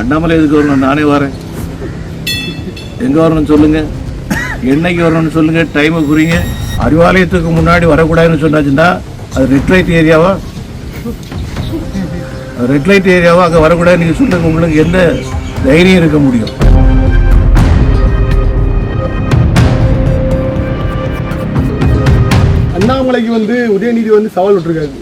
அண்ணாமலை எதுக்கு வரணும்? நானே வரேன். எங்க வரணும்னு சொல்லுங்க. என்னைக்கு வரணும்னு சொல்லுங்க. டைமை குறிங்க. அறிவாலயத்துக்கு முன்னாடி வரக்கூடாதுன்னு சொன்னாச்சுன்னா அது ரெட் லைட் ஏரியாவா ரெட் லைட் ஏரியாவா அங்கே வரக்கூடாது. நீங்கள் சொல்லுங்க. உங்களுக்கு எந்த தைரியம் இருக்க முடியும்? அண்ணாமலைக்கு வந்து உதயநிதி வந்து சவால் விட்டுருக்காரு.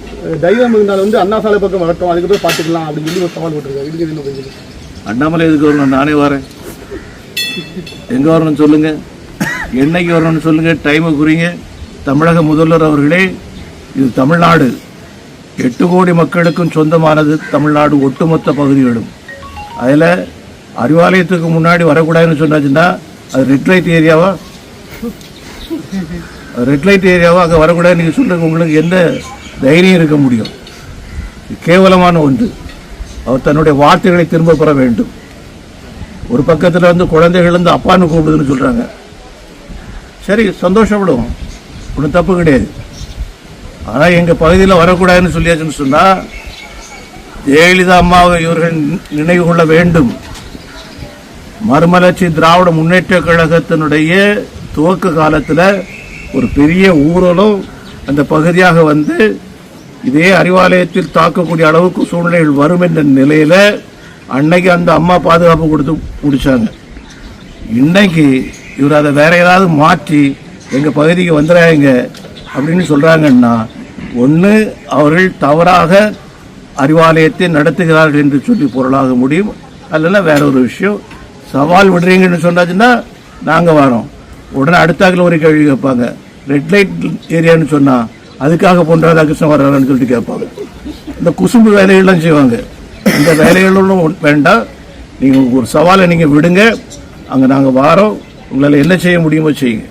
தைரியம் இருந்தாலும் வந்து அண்ணா சாலை பக்கம் வரட்டும் அதுக்கப்புறம் பார்த்துக்கலாம் அப்படின்னு சொல்லி ஒரு சவால் விட்டுருக்காரு. இதுக்கு என்ன அண்ணாமலை எதுக்கு வரணும்? நானே வரேன். எங்கே வரணும்னு சொல்லுங்க. என்னைக்கு வரணும்னு சொல்லுங்க. டைமை குறிங்க. தமிழக முதல்வர் அவர்களே இது தமிழ்நாடு. எட்டு கோடி மக்களுக்கும் சொந்தமானது தமிழ்நாடு ஒட்டுமொத்த பகுதிகளும். அதில் அறிவாலயத்துக்கு முன்னாடி வரக்கூடாதுன்னு சொன்னாச்சுன்னா அது ரெட் லைட் ஏரியாவா ரெட் லைட் ஏரியாவா அங்கே வரக்கூடாது. நீங்கள் சொல்லுங்க. உங்களுக்கு எந்த தைரியம் இருக்க முடியும்? கேவலமான ஒன்று. அவர் தன்னுடைய வார்த்தைகளை திரும்ப பெற வேண்டும். ஒரு பக்கத்தில் வந்து குழந்தைகள் வந்து அப்பான்னு கூப்பிடுதுன்னு சொல்கிறாங்க சரி சந்தோஷப்படுவோம். ஒன்றும் தப்பு கிடையாது. ஆனால் எங்கள் பகுதியில் வரக்கூடாதுன்னு சொல்லியாச்சுன்னு சொன்னால் ஜெயலலிதா அம்மாவை இவர்கள் நினைவு கொள்ள வேண்டும். மறுமலர்ச்சி திராவிட முன்னேற்ற கழகத்தினுடைய துவக்க காலத்தில் ஒரு பெரிய ஊரலும் அந்த பகுதியாக வந்து இதே அறிவாலயத்தில் தாக்கக்கூடிய அளவுக்கு சூழ்நிலைகள் வரும் என்ற நிலையில் அன்னைக்கு அந்த அம்மா பாதுகாப்பு கொடுத்து பிடிச்சாங்க இன்னைக்கு இவர் அதை வேற ஏதாவது மாற்றி எங்கள் பகுதிக்கு வந்துடுறாங்க அப்படின்னு சொல்கிறாங்கன்னா ஒன்று அவர்கள் தவறாக அறிவாலயத்தை நடத்துகிறார்கள் என்று சொல்லி பொருளாக முடியும். அல்லனா வேற ஒரு விஷயம். சவால் விடுறீங்கன்னு சொன்னாச்சுன்னா நாங்கள் வரோம். உடனே அடுத்தாக்கில் ஒரு கேள்வி கேட்பாங்க. ரெட் லைட் ஏரியான்னு சொன்னால் அதுக்காக பொன் ராதாகிருஷ்ணன் வர்றாருன்னு சொல்லிட்டு கேட்பாங்க. இந்த குசும்பு வேலைகள்லாம் செய்வாங்க. இந்த வேலைகளும் வேண்டாம். நீங்கள் ஒரு சவாலை நீங்கள் விடுங்க. அங்கே நாங்கள் வாரோம். உங்களால் என்ன செய்ய முடியுமோ செய்யுங்க.